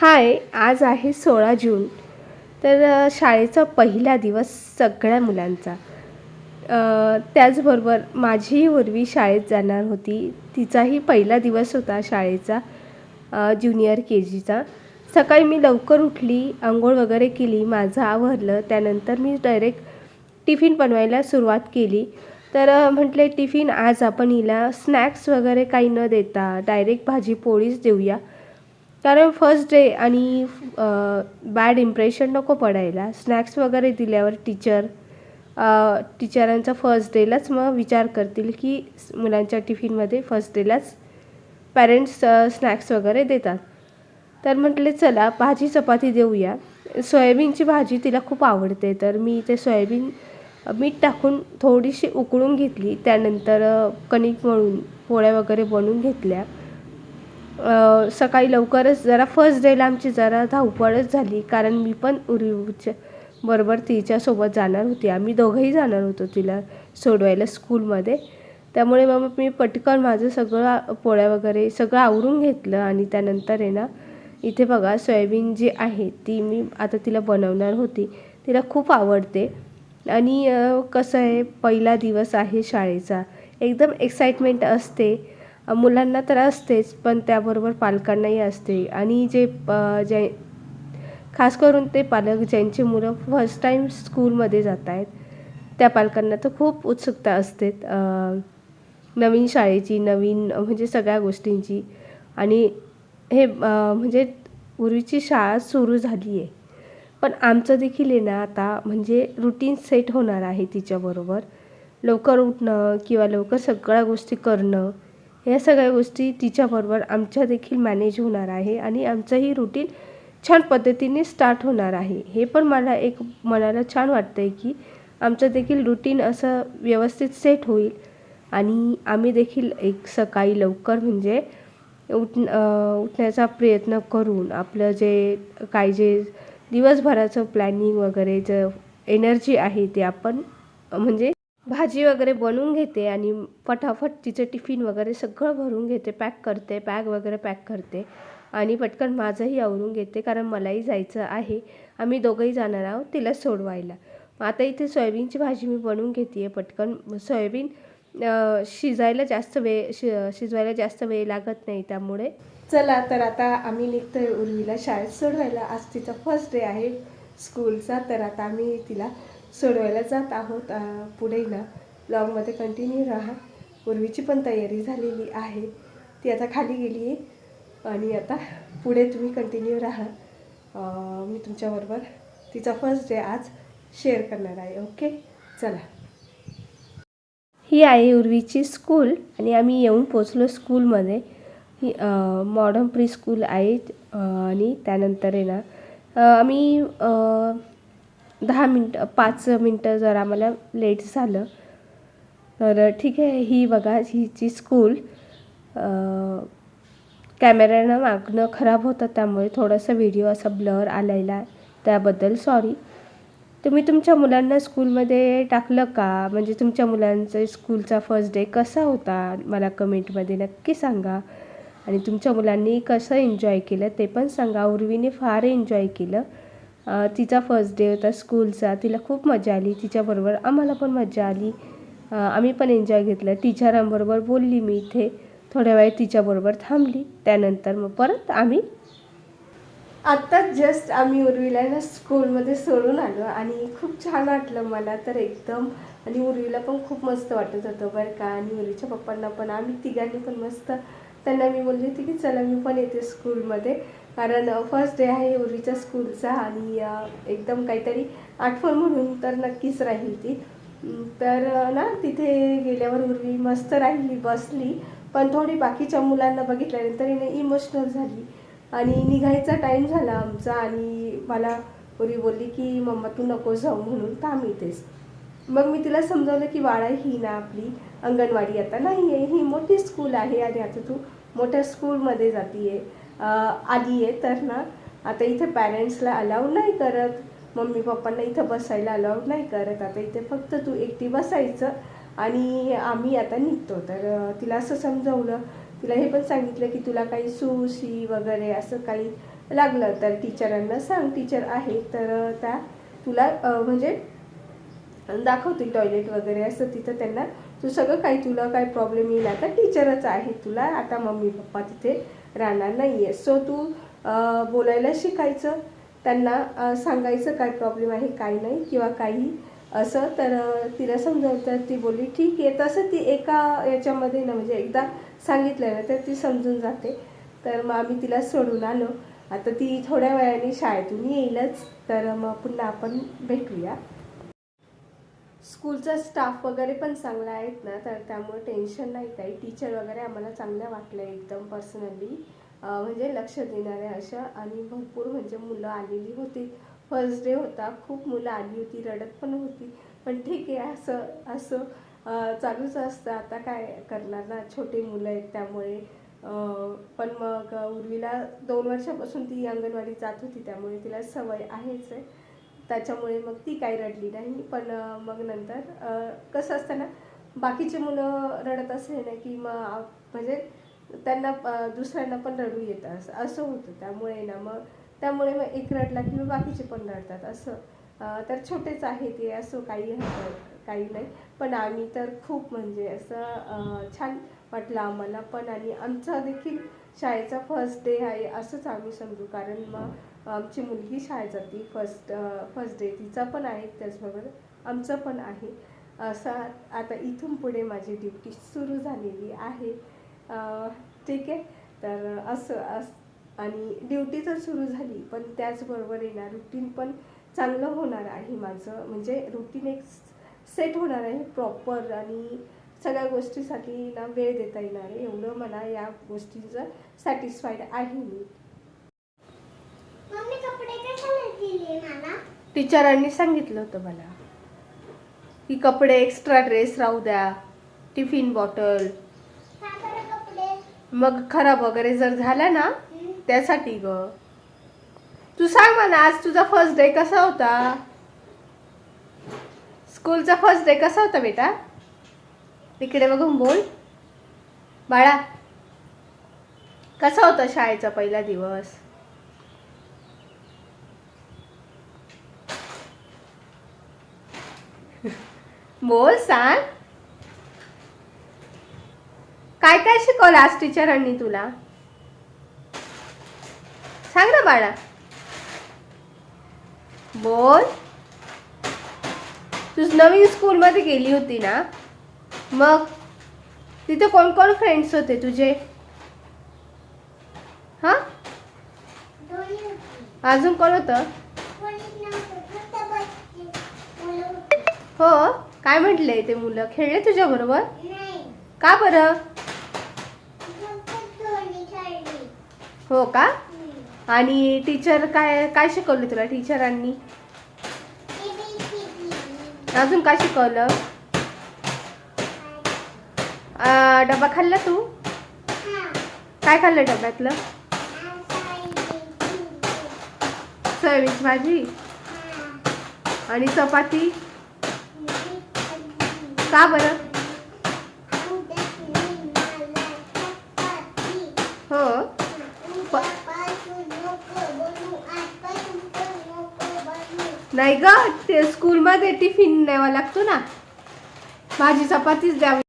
हाय आज आहे सोळा जून. तर शाळेचा पहिला दिवस सगळ्या मुलांचा. त्याचबरोबर माझीही उर्वी शाळेत जाणार होती. तिचाही पहिला दिवस होता शाळेचा ज्युनियर के जीचा सकाळी मी लवकर उठली आंघोळ वगैरे केली माझं आवरलं. त्यानंतर मी डायरेक्ट टिफिन बनवायला सुरुवात केली. तर म्हटले टिफिन आज आपण हिला स्नॅक्स वगैरे काही न देता डायरेक्ट भाजी पोळीच देऊया. कारण फर्स्ट डे आणि बॅड इम्प्रेशन नको पडायला. स्नॅक्स वगैरे दिल्यावर टीचर टीचरांचा फर्स्ट डेलाच मग विचार करतील की मुलांच्या टिफिनमध्ये फर्स्ट डेलाच पॅरेंट्स स्नॅक्स वगैरे देतात. तर म्हटले चला भाजी चपाती देऊया. सोयाबीनची भाजी तिला खूप आवडते. तर मी ते सोयाबीन मीठ टाकून थोडीशी उकळून घेतली. त्यानंतर कणिक मळून पोळ्या वगैरे बनवून घेतल्या. सकाळी लवकरच जरा फर्स्ट डेला आमची जरा धावपळच झाली. कारण मी पण उरीच्या बरोबर तिच्यासोबत जाणार होती. आम्ही दोघंही जाणार होतो तिला सोडवायला स्कूलमध्ये त्यामुळे मग मी पटकन माझं सगळं पोळ्या वगैरे सगळं आवरून घेतलं आणि त्यानंतर आहे ना इथे बघा सोयाबीन जी आहे ती मी आता तिला बनवणार होती. तिला खूप आवडते. आणि कसं आहे पहिला दिवस आहे शाळेचा. एकदम एक्साइटमेंट असते. मुलांना तर असतेच पण त्याबरोबर पालकांनाही असते. आणि जे जे खास करून ते पालक ज्यांची मुलं फर्स्ट टाईम स्कूलमध्ये जात आहेत त्या पालकांना तर खूप उत्सुकता असते. नवीन शाळेची नवीन म्हणजे सगळ्या गोष्टींची. आणि हे म्हणजे पूर्वीची शाळा सुरू झाली आहे पण आमचं देखील आहे ना आता म्हणजे रुटीन सेट होणार आहे तिच्याबरोबर. लवकर उठणं किंवा लवकर सगळ्या गोष्टी करणं या सगळ्या गोष्टी तिच्याबरोबर आमच्या देखील मॅनेज होणार आहे आणि आमचंही रुटीन छान पद्धतीने स्टार्ट होणार आहे. हे पण मला एक मनाला छान वाटतं आहे की आमचं देखील रुटीन असं व्यवस्थित सेट होईल. आणि आम्ही देखील एक सकाळी लवकर म्हणजे उठ उठण्याचा प्रयत्न करून आपलं जे काय जे दिवसभराचं प्लॅनिंग वगैरे जे एनर्जी आहे ते आपण म्हणजे भाजी वगैरे बनवून घेते आणि फटाफट तिचं टिफिन वगैरे सगळं भरून घेते पॅक करते बॅग वगैरे पॅक करते आणि पटकन माझंही आवरून घेते कारण मलाही जायचं आहे. आम्ही दोघंही जाणार आहोत तिला सोडवायला. मग आता इथे सोयाबीनची भाजी मी बनवून घेते आहे पटकन. सोयाबीन शिजायला जास्त वेळ शि शिजवायला जास्त वेळ लागत नाही त्यामुळे. चला तर आता आम्ही निघतोय उर्वीला शाळेत सोडवायला. आज तिचा फर्स्ट डे आहे स्कूलचा तर आता आम्ही तिला सोडवायला जात आहोत पुढेला. पुढे ना ब्लॉगमध्ये कंटिन्यू राहा. उर्वीची पण तयारी झालेली आहे. ती आता खाली गेली आहे. आणि आता पुढे तुम्ही कंटिन्यू राहा. मी तुमच्याबरोबर तिचा फर्स्ट डे आज शेअर करणार आहे ओके चला. ही आहे उर्वीची स्कूल आणि आम्ही येऊन पोचलो स्कूलमध्ये ही मॉडर्न प्री स्कूल आहे आणि त्यानंतर आहे ना आम्ही दहा मिनटं पाच मिनटं जर आम्हाला लेट झालं तर ठीक आहे ही बघा हिची स्कूल कॅमेऱ्यानं मागणं खराब होतं त्यामुळे थोडासा व्हिडिओ असा ब्लर आलेला त्याबद्दल सॉरी तुम्ही तुमच्या मुलांना स्कूलमध्ये टाकलं का? म्हणजे तुमच्या मुलांचा स्कूलचा फर्स्ट डे कसा होता? मला कमेंटमध्ये नक्की सांगा. आणि तुमच्या मुलांनी कसं एन्जॉय केलं ते पण सांगा. उर्वीने फार एन्जॉय केलं. तिचा फर्स्ट डे होता स्कूलचा तिला खूप मजा आली. तिच्याबरोबर आम्हाला पण मजा आली. आम्ही पण एन्जॉय घेतलं. टीचरांबरोबर बोलली मी इथे. थोड्या वेळ तिच्याबरोबर थांबली. त्यानंतर मग परत आम्ही आत्ताच जस्ट आम्ही उर्वीला ना स्कूलमध्ये सोडून आलो आणि खूप छान वाटलं मला. तर एकदम आणि उर्वीला पण खूप मस्त वाटत होतं बरं का. आणि उर्वीच्या पप्पांना पण. आम्ही तिघांनी पण मस्त त्यांना मी बोलली होती की चला मी पण येते स्कूलमध्ये. कारण फर्स्ट डे आहे उर्वीच्या स्कूलचा आणि एकदम काहीतरी आठवण म्हणून तर नक्कीच राहील ती. तर ना तिथे गेल्यावर उर्वी मस्त राहिली बसली. पण थोडी बाकीच्या मुलांना बघितल्यानंतर हिने इमोशनल झाली. आणि निघायचा टाईम झाला आमचा आणि मला उरी बोलली की मम्मा तू नको जाऊ म्हणून थांब इथेच. मग मी तिला समजावलं की वाळा ही ना आपली. अंगणवाडी आता नाही आहे ही मोठी स्कूल आहे आणि आता तू मोठ्या स्कूलमध्ये जातीये. आली आहे तर ना आता इथे पॅरेंट्सला अलाव नाही करत. मम्मी पप्पांना इथं बसायला अलाउड नाही करत. आता इथे फक्त तू एकटी बसायचं आणि आम्ही आता निघतो. तर तिला असं समजावलं. तिला हे पण सांगितलं की तुला काही सुशी वगैरे असं काही लागलं तर टीचरांना सांग. टीचर आहे तर त्या तुला म्हणजे दाखवतील टॉयलेट वगैरे असं तिथं त्यांना तू सगळं काही तुला काही प्रॉब्लेम येईल आता. टीचरच आहे तुला. आता मम्मी पप्पा तिथे राहणार नाही आहे सो तू बोलायला शिकायचं. त्यांना सांगायचं काय प्रॉब्लेम आहे काय नाही किंवा काही असं. तर तिला समजावलं तर ती बोलली ठीक आहे. तसं ती एका याच्यामध्ये ना म्हणजे एकदा सांगितलं ना तर ती समजून जाते. तर मग आम्ही तिला सोडून आलो. आता ती थोड्या वेळाने शाळेतून येईलच. तर मग पुन्हा आपण भेटूया. स्कूलचा स्टाफ वगैरे पण चांगला आहेत ना तर त्यामुळे टेन्शन नाही काही. टीचर वगैरे आम्हाला चांगल्या वाटल्या एकदम पर्सनली. म्हणजे लक्ष देणाऱ्या अशा आणि भरपूर म्हणजे मुलं आलेली होती. फर्स्ट डे होता खूप मुलं आली होती रडत पण होती. पण ठीक आहे असं असं चालूच असतं. आता काय करणार ना छोटे मुलं आहेत त्यामुळे. पण मग उर्वीला दोन वर्षापासून ती अंगणवाडी जात होती त्यामुळे तिला सवय आहेच आहे. त्याच्यामुळे मग ती काही रडली नाही. पण मग नंतर कसं असतं ना बाकीचे मुलं रडत असले ना की मग म्हणजे त्यांना दुसऱ्यांना पण रडू येतं. असं असं होतं. त्यामुळे ना मग त्यामुळे मग एक रडला की मग बाकीचे पण रडतात. असं तर छोटेच आहे ते असं काही काही नाही. पण आम्ही तर खूप म्हणजे असं छान वाटलं आम्हाला पण. आणि आमचा देखील शाळेचा फर्स्ट डे आहे असंच आम्ही समजू. कारण मग आमची मुलगी शाळेत जाते. फर्स्ट फर्स्ट डे तिचा पण आहे त्याचबरोबर आमचं पण आहे. असा आता इथून पुढे माझी ड्युटी सुरू झालेली आहे. ठीक आहे. तर असं अस आणि ड्युटी तर सुरू झाली पण त्याचबरोबर येणार रुटीन पण चांगलं होणार आहे माझं. म्हणजे रुटीन एक सेट होणार आहे प्रॉपर आणि सगळ्या गोष्टीसाठी ना वेळ देता येणार आहे. एवढं मला या गोष्टीचं सॅटिस्फाईड आहे मी. मम्मी कपडे कशाला दिले मला? टीचरांनी सांगितलं होतं मला की कपडे एक्स्ट्रा ड्रेस राहू द्या टिफिन बॉटल का बरं कपडे? मग खराब वगैरे जर झाला ना? त्यासाठी ग. तू सांग मला आज तुझा फर्स्ट डे कसा होता? स्कूलचा फर्स्ट डे कसा होता बेटा? इकडे बघून बोल. बाळा कसा होता शाळेचा पहिला दिवस? बोल सांग. काय काय शिकवलं आज टीचरांनी तुला? सांग ना बाळा. बोल. तू नवीन स्कूलमध्ये गेली होती ना? मग तिथे कोण कोण फ्रेंड्स होते तुझे? हां. अजून कोण होतं कोणीच नव्हतं. फक्त बसची मुलं होती. हो काय म्हटले ते मुलं खेळले तुझ्याबरोबर नाही. का बरं. हो का. आणि टीचर काय काय शिकवलं तुला टीचरांनी. अजून काय शिकवलं डबा खाल्ला तू हा. काय खाल्लं डब्यातलं. सोयाबीन भाजी. आणि चपाती. का बरं? हो. नाही ग ते स्कूलमध्ये टिफिन द्यावा लागतो ना. भाजी चपातीच द्यावी.